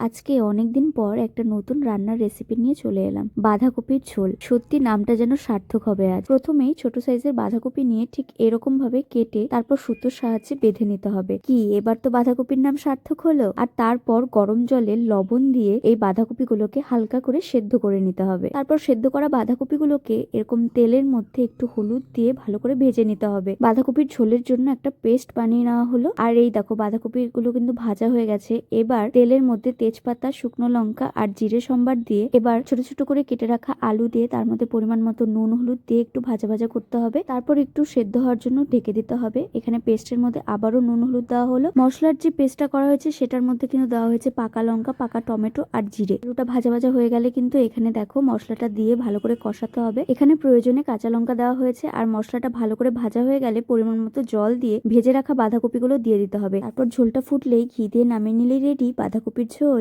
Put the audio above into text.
আজকে অনেকদিন পর একটা নতুন রান্নার রেসিপি নিয়ে চলে এলাম, বাঁধাকপির ঝোল। সত্যি নামটা যেন সার্থক হবে আজ। প্রথমেই ছোট সাইজের বাঁধাকপি নিয়ে ঠিক এরকম ভাবে কেটে তারপর সুতোর সাহায্যে বেঁধে নিতে হবে। কি, এবার তো বাঁধাকপির নাম সার্থক হলো? আর তারপর গরম জলে লবণ দিয়ে এই বাঁধাকপিগুলোকে হালকা করে সেদ্ধ করে নিতে হবে। তারপর সেদ্ধ করা বাঁধাকপিগুলোকে এরকম তেলের মধ্যে একটু হলুদ দিয়ে ভালো করে ভেজে নিতে হবে। বাঁধাকপির ঝোলের জন্য একটা পেস্ট বানিয়ে নেওয়া হলো। আর এই দেখো, বাঁধাকপিগুলো কিন্তু ভাজা হয়ে গেছে। এবার তেলের মধ্যে তেজপাতা, শুকনো লঙ্কা আর জিরে সম্বার দিয়ে এবার ছোট ছোট করে কেটে রাখা আলু দিয়ে তার মধ্যে পরিমাণ মতো নুন, হলুদ দিয়ে একটু ভাজা ভাজা করতে হবে। তারপর একটু সেদ্ধ হওয়ার জন্য ঢেকে দিতে হবে। এখানে পেস্টের মধ্যে আবারও নুন, হলুদ দেওয়া হলো। মশলার যে পেস্টটা করা হয়েছে সেটার মধ্যে কিন্তু দেওয়া হয়েছে পাকা লঙ্কা, পাকা টমেটো আর জিরে। ওটা ভাজা ভাজা হয়ে গেলে কিন্তু এখানে দেখো মশলাটা দিয়ে ভালো করে কষাতে হবে। এখানে প্রয়োজনে কাঁচা লঙ্কা দেওয়া হয়েছে আর মশলাটা ভালো করে ভাজা হয়ে গেলে পরিমাণ মতো জল দিয়ে ভেজে রাখা বাঁধাকপিগুলো দিয়ে দিতে হবে। তারপর ঝোলটা ফুটলেই ঘি দিয়ে নামিয়ে নিলেই রেডি বাঁধাকপির ঝোল